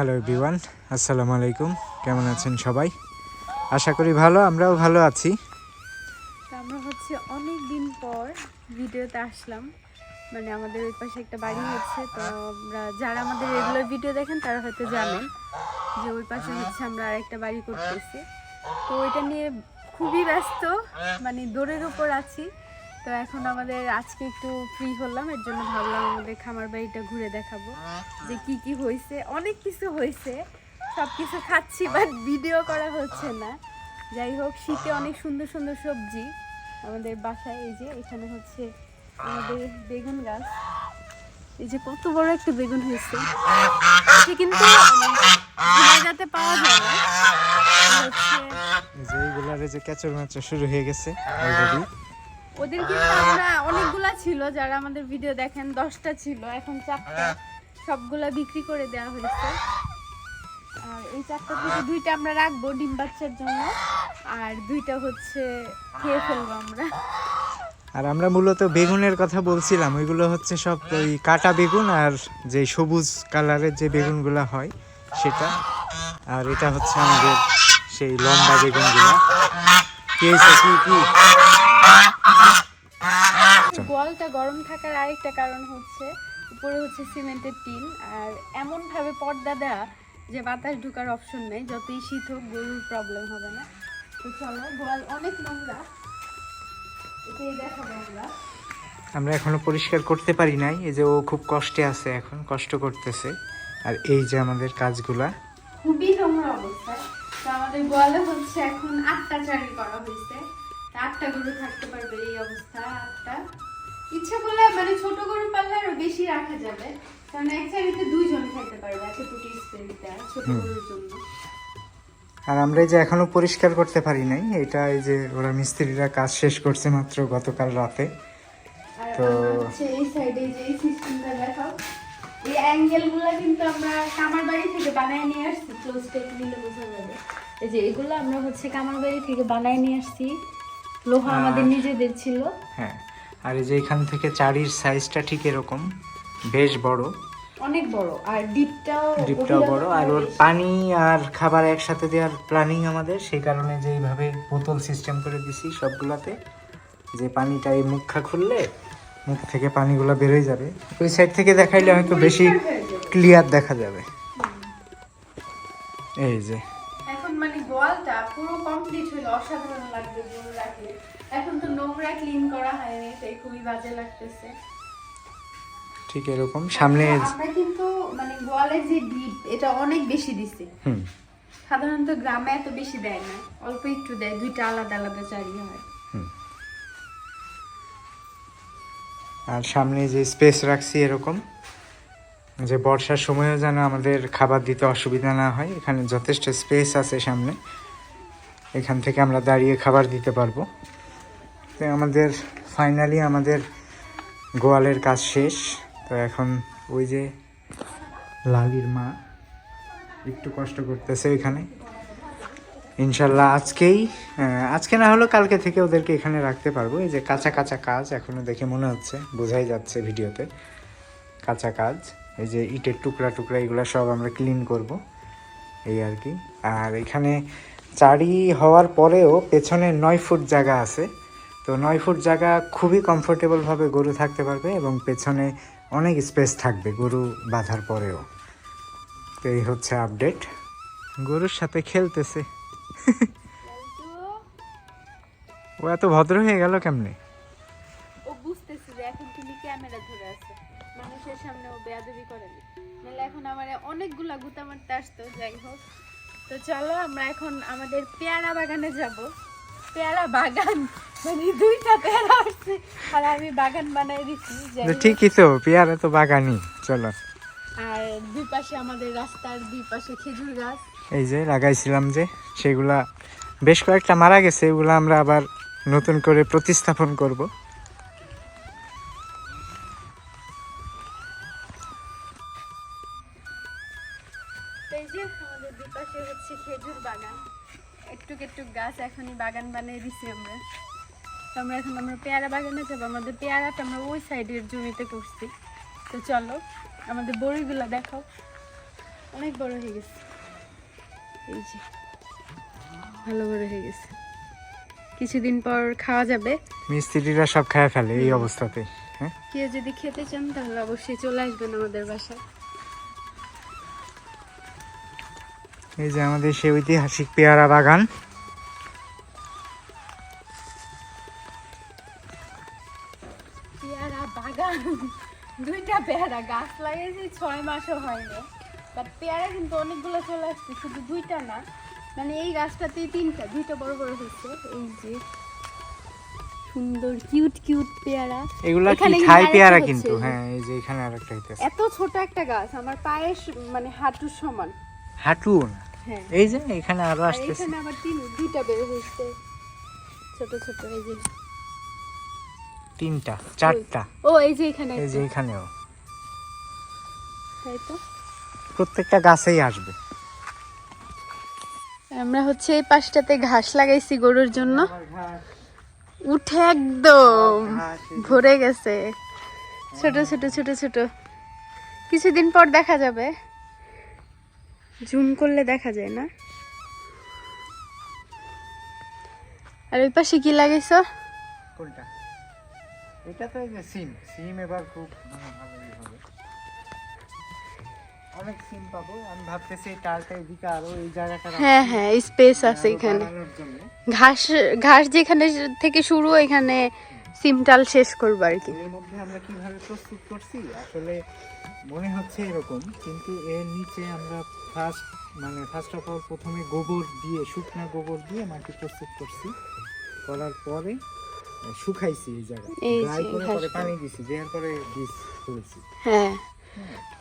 Hello everyone আসসালামু আলাইকুম কেমন আছেন সবাই? আশা করি ভালো, আমরাও ভালো আছি। আমরা হচ্ছে অনেক দিন পর ভিডিওতে আসলাম। মানে আমাদের ওই পাশে একটা বাড়ি হচ্ছে, তো আমরা যারা আমাদের রেগুলার ভিডিও দেখেন, তারা হয়তো জানেন যে ওই পাশে হচ্ছে আমরা আরেকটা বাড়ি করতেছি। তো ওইটা নিয়ে খুবই ব্যস্ত মানে দৌড়ের উপর আছি। তো এখন আমাদের আজকে একটু ফ্রি হলাম, এর জন্য ভাবলাম আমাদের খামার বাড়িটা ঘুরে দেখাবো, যে কি কি হয়েছে, অনেক কিছু হয়েছে সব কিছু খাচ্ছি বাট ভিডিও করা হচ্ছে না। যাই হোক, শীতে অনেক সুন্দর সুন্দর সবজি, আমাদের বাসায় এই যে, এখানে হচ্ছে আমাদের বেগুন গাছ। এই যে কত বড় একটা বেগুন হয়েছে। এটা কিন্তু জায়গাতে পাওয়া যায় না। হচ্ছে এইগুলার এই যে ক্যাচর ম্যাচর শুরু হয়ে গেছে অলরেডি ওদের কিন্তু আমরা অনেকগুলা ছিল যারা আমাদের ভিডিও দেখেন দশটা ছিল। এখন চারটা সবগুলা বিক্রি করে দেওয়া হয়েছে। আর এই চারটা থেকে দুইটা আমরা রাখব ডিম বাচ্চার জন্য। আর দুইটা হচ্ছে খেয়ে ফেলব আমরা। আর আমরা মূলত বেগুনের কথা বলছিলাম। ওইগুলো হচ্ছে সব ওই কাটা বেগুন আর যে সবুজ কালারের যে বেগুনগুলো হয় সেটা। আর এটা হচ্ছে আমাদের সেই লম্বা বেগুনগুলো। কি হয়েছে কি কি? গোয়ালটা গরম থাকার আরেকটা কারণ হচ্ছে উপরে হচ্ছে সিমেন্টের টিন আর এমন ভাবে পর্দা দেওয়া যে বাতাস ঢোকার অপশন নেই যতই শীত হোক গরুর প্রবলেম হবে না। তো চলো গোয়াল অনেক নোংরা। এটাই দেখাবো আমরা আমরা এখনও পরিষ্কার করতে পারি নাই এই যে ও খুব কষ্টে আছে এখন কষ্ট করতেছে। আর এই যে আমাদের কাজগুলা। খুবই নোংরা অবস্থা। তো আমাদের গোয়ালে হচ্ছে এখন আটটা চারি করা হয়েছে। আটটা গরু থাকতে পারবে এই অবস্থা আটটা ইচ্ছা করলে মানে ছোট গরু পাললে আরও বেশি রাখা যাবে। কারণ এক চারিতে দুইজন খাইতে পারবে এতটুকু স্পেসটা ছোট গরুর জন্য। আর আমরা এই যে এখনও পরিষ্কার করতে পারি নাই এটা এই যে ওরা মিস্ত্রিরা কাজ শেষ করছে মাত্র গতকাল রাতে। তো- এই সাইডে যে এই সিস্টেমটা দেখাও এই অ্যাঙ্গেলগুলা কিন্তু আমরা কামার বাড়ি থেকে বানায় নিয়ে আসছি ক্লোজ টেক নিলে বোঝা যাবে। এই যে এগুলো আমরা হচ্ছে কামার বাড়ি থেকে বানায় নিয়ে আসছি। লোহা আমাদের নিজেদের ছিল। হ্যাঁ। আর এই যে এখান থেকে চারির সাইজটা ঠিক এরকম বেশ বড়। অনেক বড় আর ডিপটাও ডিপটাও বড়। আর ওর পানি আর খাবার একসাথে দেওয়ার প্ল্যানিং আমাদের সেই কারণে যে এইভাবে বোতল সিস্টেম করে দিছি সবগুলাতে যে পানিটা এই মুখা খুললে মুখ থেকে পানিগুলো বেরোয় যাবে। ওই সাইড থেকে দেখাইলে হয়তো বেশি ক্লিয়ার দেখা যাবে। এই যে। এখন মানে গোয়ালটা পুরো কমপ্লিট হইল অসাধারণ লাগবে এখন তো নোংরা ক্লিন করা হয়নি তাই খুবই বাজে লাগতেছে। ঠিক এরকম সামনে আমরা কিন্তু মানে গোয়ালের যে ডিপ এটা অনেক বেশি দিছে। হুম। সাধারণত গ্রামে এত বেশি দেয় না অল্প একটু দেয় দুইটা আলাদা আলাদা চারি হয়। আর সামনে যে স্পেস রাখছি এরকম যে বর্ষার সময়ও যেন আমাদের খাবার দিতে অসুবিধা না হয় এখানে যথেষ্ট স্পেস আছে সামনে। এখান থেকে আমরা দাঁড়িয়ে খাবার দিতে পারব। তো আমাদের ফাইনালি আমাদের গোয়ালের কাজ শেষ। তো এখন ওই যে লালির মা একটু কষ্ট করতেছে এখানে। ইনশাল্লাহ আজকেই আজকে না হলেও কালকে থেকে ওদেরকে এখানে রাখতে পারব। এই যে কাঁচা কাঁচা কাজ এখনও দেখে মনে হচ্ছে, বোঝাই যাচ্ছে ভিডিওতে। কাঁচা কাজ, এই যে ইটের টুকরা টুকরা এগুলো সব আমরা ক্লিন করব। এই আর কি। আর এখানে চারি হওয়ার পরেও পেছনে নয় ফুট জায়গা আছে। তো নয় ফুট জায়গা খুবই কমফোর্টেবলভাবে গরু থাকতে পারবে এবং পেছনে অনেক স্পেস থাকবে গরু বাঁধার পরেও। তো এই হচ্ছে আপডেট গরুর সাথে খেলতেছে। ও এত ভদ্র হয়ে গেল কেমনে? ও এখন মানুষের সামনে এখন আমার অনেকগুলা গুতা মারতে আসতো, যাই হোক। তো চলো আমরা এখন আমাদের পেয়ারা বাগানে যাব। পেয়ারা বাগান। মানে দুইটা পেয়ারা আসছে আর আমি বাগান বানাই দিচ্ছি ঠিকই তো পেয়ারা তো বাগানই চলো। আর দুই পাশে আমাদের রাস্তার দুই পাশে খেজুর গাছ। এই যে লাগাইছিলাম যে সেগুলা বেশ কয়েকটা মারা গেছে এগুলো আমরা আবার নতুন করে প্রতিস্থাপন করব। বানিয়ে দিছি আমরা। তো আমরা এখন আমরা পেয়ারা বাগানে যাব। আমাদের পেয়ারাটা আমরা ওই সাইডের জমিতে করছি। তো চলো আমাদের বড়িগুলো দেখো। অনেক বড় হয়ে গেছে। এই যে ভালো বড় হয়ে গেছে। কিছুদিন পর খাওয়া যাবে। মিস্ত্রিরা সব খেয়ে ফেলে এই অবস্থাতে হ্যাঁ? কেউ যদি খেতে চান তাহলে অবশ্যই চলে আসবেন আমাদের বাসায়। এই যে আমাদের সে ঐতিহাসিক পেয়ারা বাগান। পেয়ারা গাছ লাগিয়েছি ছয় মাসও হয়নি। বাট পেয়ারা কিন্তু অনেকগুলো চলে আসছে শুধু দুইটা না। মানে এই গাছটাতেই তিনটা দুইটা বড় বড় হয়েছে। এই যে সুন্দর কিউট কিউট পেয়ারা। এগুলা কি পেয়ারা হচ্ছে। কিন্তু? হ্যাঁ এই যে এখানে আরেকটা হইতেছে। এত ছোট একটা গাছ আমার পায়ের মানে হাঁটুর সমান। হাঁটু না হ্যাঁ। এই যে এখানে আরও আসতেছে। এখানে আবার তিন দুইটা বের হয়েছে। ছোট ছোট এই যে। তিনটা চারটা। ও এই যে এখানে এই যে এখানেও। তাই তো? প্রত্যেকটা গাছেই আসবে। আমরা হচ্ছে এই পাশটাতে ঘাস লাগাইছি গরুর জন্য। উঠে একদম ভরে গেছে। ছোট ছোট ছোট ছোট। কিছুদিন পর দেখা যাবে। জুম করলে দেখা যায় না। আর ওই পাশে কি লাগাইছো? কোনটা? এটা তো সিম। সিম এবার খুব হবে অনেক সিম পাবো। আমি ভাবতেছি টালটা এদিকে আরও এই জায়গাটা হ্যাঁ হ্যাঁ স্পেস আছে এখানে। ঘাস ঘাস যেখানে থেকে শুরু এখানে সিমটাল শেষ করব আর কি। এর মধ্যে আমরা কীভাবে প্রস্তুত করছি? আসলে মনে হচ্ছে এরকম কিন্তু এর নিচে আমরা ফার্স্ট মানে ফার্স্ট অফ অল প্রথমে গোবর দিয়ে শুকনা গোবর দিয়ে মাটি প্রস্তুত করছি। করার পরে শুকাইছি এই জায়গায়। এই ড্রাই করে পানি দিছি দেওয়ার পরে বীজ হ্যাঁ।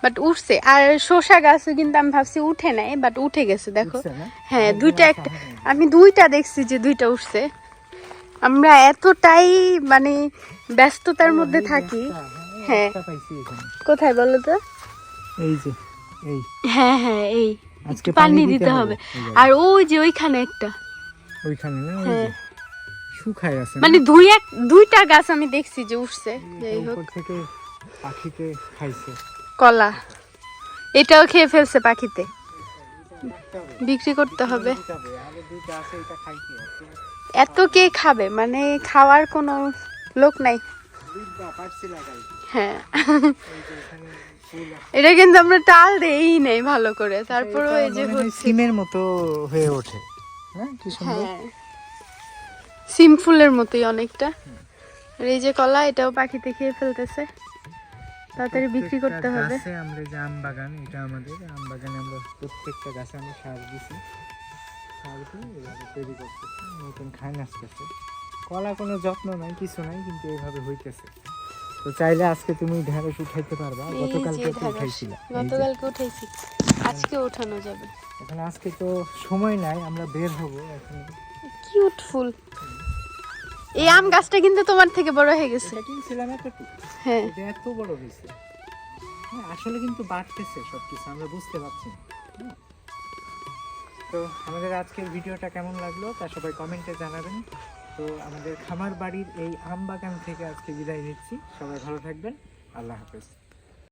বাট উঠছে। আর শসা গাছও কিন্তু আমি ভাবছি উঠে নাই বাট উঠে গেছে দেখো। হ্যাঁ দুইটা একটা আমি দুইটা দেখছি যে দুইটা উঠছে। আমরা এতটাই মানে ব্যস্ততার মধ্যে থাকি। হ্যাঁ, হ্যাঁ। কোথায় বলো তো? এই যে এই। হ্যাঁ হ্যাঁ এই। একটু পানি দিতে হবে। আর ওই যে ওইখানে একটা। ওইখানে না ওই হ্যাঁ। শুকায় আছে মানে দুই এক দুইটা গাছ আমি দেখছি যে উঠছে। যাই হোক। থেকে পাখিতে খাইছে। কলা। এটাও খেয়ে ফেলছে পাখিতে। বিক্রি করতে হবে। এত কে খাবে? মানে খাওয়ার কোনো লোক নাই। হ্যাঁ। এটা কিন্তু আমরা টাল দেই নেই ভালো করে। তারপরেও এই যে মনে সিমের মতো হয়ে ওঠে। হ্যাঁ হ্যাঁ। সিম ফুলের মতোই অনেকটা। আর এই যে কলা এটাও পাখিতে খেয়ে ফেলতেছে। তাড়াতাড়ি বিক্রি করতে হবে। গাছে আমরা যে আম বাগান এটা আমাদের আম বাগানে আমরা প্রত্যেকটা গাছে আমরা সার দিছি। সার দিয়ে এভাবে তৈরি করতেছি। নতুন খায় আসতেছে। কলা কোনো যত্ন নাই কিছু নাই কিন্তু এইভাবে হইতেছে। তো চাইলে আজকে তুমি ঢেঁড়স উঠাইতে পারবা। গতকালকে তো উঠাইছিলা গতকালকে উঠেছি আজকে ওঠানো যাবে। এখন আজকে তো সময় নাই আমরা বের হব। এখন কিউট ফুল। এই আম গাছটা কিন্তু তোমার থেকে বড় হয়ে গেছে। এটা কিনছিলাম এতটুকু হ্যাঁ। এটা এত বড় হয়েছে। হ্যাঁ আসলে কিন্তু বাড়তেছে সবকিছু আমরা বুঝতে পারছি না। তো আমাদের আজকের ভিডিওটা কেমন লাগল তা সবাই কমেন্টে জানাবেন। তো আমাদের খামার বাড়ির এই আম বাগান থেকে আজকে বিদায় নিচ্ছি। সবাই ভালো থাকবেন। আল্লাহ হাফেজ।